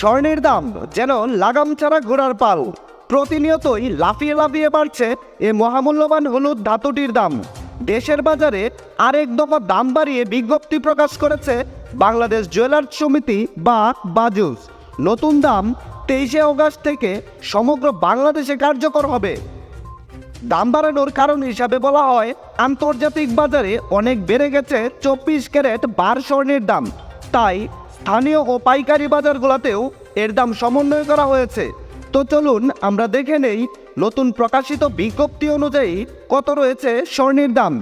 স্বর্ণের দাম যেন লাগাম ছাড়া ঘোড়ার পাল। প্রতিনিয়তই লাফিয়ে লাফিয়ে বাড়ছে এ মহামূল্যবান হলুদ ধাতুটির দাম। দেশের বাজারে আরেক দফা দাম বাড়িয়ে বিজ্ঞপ্তি প্রকাশ করেছে বাংলাদেশ জুয়েলার্স সমিতি বা বাজুস। নতুন দাম তেইশে অগাস্ট থেকে সমগ্র বাংলাদেশে কার্যকর হবে। দাম বাড়ানোর কারণ হিসাবে বলা হয়, আন্তর্জাতিক বাজারে অনেক বেড়ে গেছে চব্বিশ ক্যারেট বার স্বর্ণের দাম। তাই স্থানীয় ও পাইকারি বাজারগুলোতেও এর দাম সমন্বয় করা হয়েছে। তো চলুন আমরা দেখে নেই নতুন প্রকাশিত বিজ্ঞপ্তি অনুযায়ী কত রয়েছে স্বর্ণের দাম।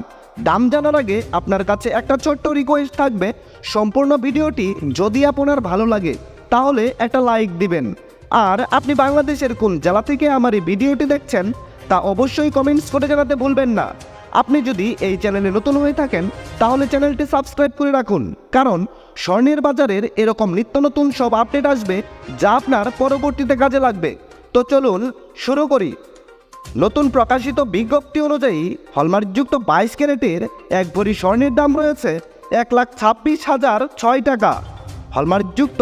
দাম জানার আগে আপনার কাছে একটা ছোট্ট রিকোয়েস্ট থাকবে। সম্পূর্ণ ভিডিওটি যদি আপনার ভালো লাগে, তাহলে একটা লাইক দিবেন। আর আপনি বাংলাদেশের কোন জেলা থেকে আমার এই ভিডিওটি দেখছেন, তা অবশ্যই কমেন্টস করে জানাতে ভুলবেন না। আপনি যদি এই চ্যানেলে নতুন হয়ে থাকেন, তাহলে চ্যানেলটি সাবস্ক্রাইব করে রাখুন। কারণ স্বর্ণের বাজারের এরকম নিত্য নতুন সব আপডেট আসবে, যা আপনার পরবর্তীতে কাজে লাগবে। তো চলুন শুরু করি। নতুন প্রকাশিত বিজ্ঞপ্তি অনুযায়ী, হলমার্কযুক্ত বাইশ ক্যারেটের এক ভরি স্বর্ণের দাম রয়েছে এক লাখ ছাব্বিশ হাজার ছয় টাকা। হলমার্কযুক্ত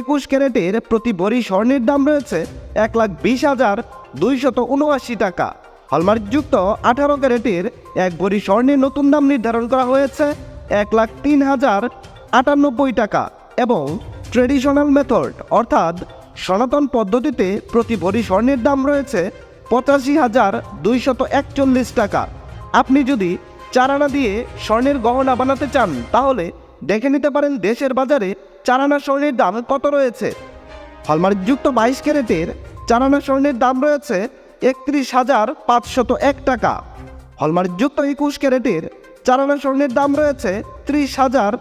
একুশ ক্যারেটের প্রতি ভরি স্বর্ণের দাম রয়েছে এক লাখ বিশ হাজার দুইশত উনআশি টাকা। হলমার্কযুক্ত আঠারো ক্যারেটের এক ভরি স্বর্ণের নতুন দাম নির্ধারণ করা হয়েছে এক লাখ তিন হাজার আটানব্বই টাকা এবং ট্রেডিশনাল মেথড, অর্থাৎ সনাতন পদ্ধতিতে প্রতি ভরি স্বর্ণের দাম রয়েছে পঁচাশি হাজার দুইশত একচল্লিশ টাকা। আপনি যদি চারানা দিয়ে স্বর্ণের গহনা বানাতে চান, তাহলে দেখে নিতে পারেন দেশের বাজারে চারানা স্বর্ণের দাম কত রয়েছে। হলমার্কযুক্ত বাইশ ক্যারেটের চারানা স্বর্ণের দাম রয়েছে একত্রিশ হাজার পাঁচশত এক টাকা। হলমার্কযুক্ত একুশ ক্যারেটের চারানা স্বর্ণের দাম রয়েছে ত্রিশ হাজার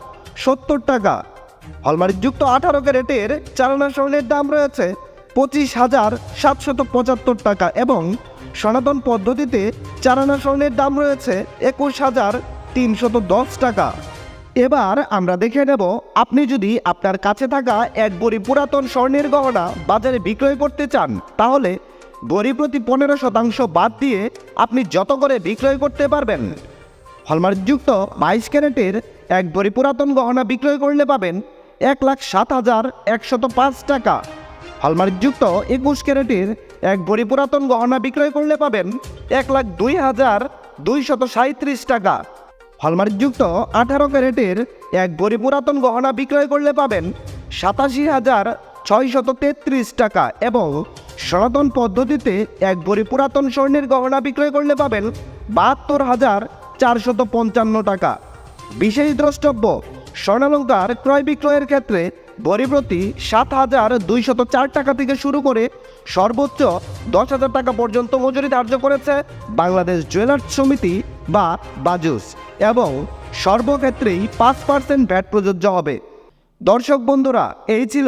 সত্তর টাকা। হলমার্কযুক্ত আঠারো ক্যারেটের চারানা স্বর্ণের দাম রয়েছে পঁচিশ হাজার সাতশত পঁচাত্তর টাকা এবং সনাতন পদ্ধতিতে চারানা স্বর্ণের দাম রয়েছে একুশ হাজার তিনশত দশ টাকা। এবার আমরা দেখে নেব, আপনি যদি আপনার কাছে থাকা এক বড়ি পুরাতন স্বর্ণের গহনা বাজারে বিক্রয় করতে চান, তাহলে বড়ি প্রতি পনেরো শতাংশ বাদ দিয়ে আপনি যত করে বিক্রয় করতে পারবেন। হলমার্কযুক্ত বাইশ ক্যারেটের এক ভরি পুরাতন গহনা বিক্রয় করলে পাবেন এক লাখ সাত হাজার একশত পাঁচ টাকা। হলমার্কযুক্ত একুশ ক্যারেটের এক ভরি পুরাতন গহনা বিক্রয় করলে পাবেন এক লাখ দুই হাজার দুইশত সাঁত্রিশ টাকা। হলমার্কযুক্ত আঠারো ক্যারেটের এক ভরি পুরাতন গহনা বিক্রয় করলে পাবেন সাতাশি হাজার ছয়শত তেত্রিশ টাকা এবং সনাতন পদ্ধতিতে এক ভরি পুরাতন স্বর্ণের গহনা বিক্রয় করলে পাবেন বাহাত্তর হাজার চারশত পঞ্চান্ন টাকা। বিশেষ দ্রষ্টব্য, স্বর্ণালঙ্কার ক্রয় বিক্রয়ের ক্ষেত্রে ভরি প্রতি সাত হাজার দুইশত চার টাকা থেকে শুরু করে সর্বোচ্চ দশ হাজার টাকা পর্যন্ত মজুরি ধার্য করেছে বাংলাদেশ জুয়েলার্স সমিতি বা বাজুস এবং সর্বক্ষেত্রেই পাঁচ পার্সেন্ট ভ্যাট প্রযোজ্য হবে। দর্শক বন্ধুরা, এই ছিল